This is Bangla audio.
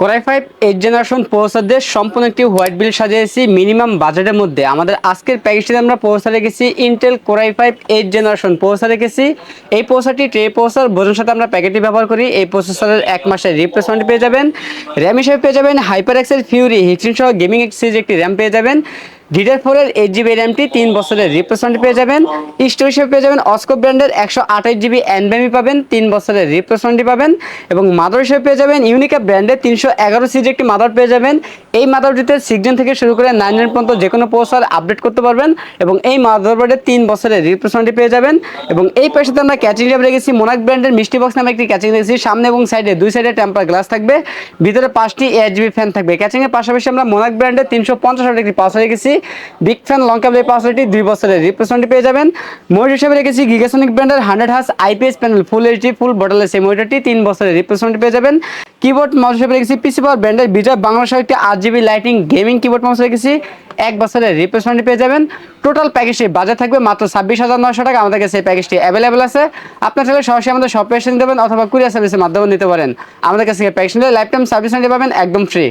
Core i five eight generation প্রসেসরদের সম্পূর্ণ একটি হোয়াইট বিল সাজিয়েছি মিনিমাম বাজেটের মধ্যে। আমাদের আজকের প্যাকেজটিতে আমরা পৌঁছা রেখেছি Intel core i five eight generation পৌঁছা রেখেছি। এই পৌঁছাটি ট্রে পৌঁছার বোঝার সাথে আমরা প্যাকেটটি ব্যবহার করি। এই প্রসেসরের এক মাসের রিপ্লেসমেন্ট পেয়ে যাবেন। র্যাম হিসেবে পেয়ে যাবেন হাইপার এক্সেল ফিউরি হিক্সিন সহ গেমিং সিরিজ একটি র্যাম পেয়ে যাবেন। ডিডার ফোরের এইট জিবি র্যামটি তিন বছরের রিপ্লেসমেন্ট পেয়ে যাবেন। স্টোর হিসেবে পেয়ে যাবেন অস্কো ব্র্যান্ডের একশো আঠাশ জিবি এনবিএমি পাবেন, তিন বছরের রিপ্লেসমেন্টটি পাবেন। এবং মাদার হিসেবে পেয়ে যাবেন ইউনিকা ব্র্যান্ডের তিনশো এগারো সিজি একটি মাদার পেয়ে যাবেন। এই মাদারটিতে সিক্স জেন থেকে শুরু করে নাইন জেন পর্যন্ত যে কোনো প্রসার আপডেট করতে পারবেন এবং এই মাদার মাদারবোর্ডের তিন বছরের রিপ্লেসমেন্টটি পেয়ে যাবেন। এবং এই পাশে আমরা ক্যাচিং র্যাম রেখেছি মোনাক ব্র্যান্ডের মিষ্টি বক্স নামে একটি ক্যাচিং রেখেছি সামনে এবং সাইডে দুই সাইডে টেম্পার গ্লাস থাকবে। ভিতরে পাঁচটি এইট জিবি ফ্যান থাকবে। ক্যাচিংয়ের পাশাপাশি আমরা মোনাক ব্র্যান্ডের তিনশো পঞ্চাশ একটি পাওয়ার রেখেছি। বিগ ফ্যান লং এই পাওয়ারটি দুই বছরের রিপ্লেসমেন্টটি পেয়ে যাবেন। মোটর হিসেবে রেখেছি গিগাসনিক ব্র্যান্ডের হান্ড্রেড হাস IPS panel full HD full বটলের সেই মোটরটি তিন বছরের রিপ্লেসমেন্ট পেয়ে যাবেন। কিবোর্ড মাউস হিসেবে রেখেছি পিসি পাওয়ার ব্র্যান্ডের বিজয় বাংলাদেশের একটি আট GB lighting gaming keyboard mouse রেখেছি, এক বছরের রিপ্লেসমেন্ট পেয়ে যাবেন। টোটাল প্যাকেজটি বাজার থাকবে মাত্র ছাব্বিশ হাজার নশো টাকা, আমাদের কাছে এই প্যাকেজটি অ্যাভেলেবেল আছে। আপনার চাইলে সরাসরি আমাদের শপে এসে পারেন অথবা কুরিয়ার সার্ভিসের মাধ্যমে নিতে পারেন। আমাদের কাছে প্যাকেজ নিলে লাইফ টাইম সার্ভিস পাবেন, একদম ফ্রি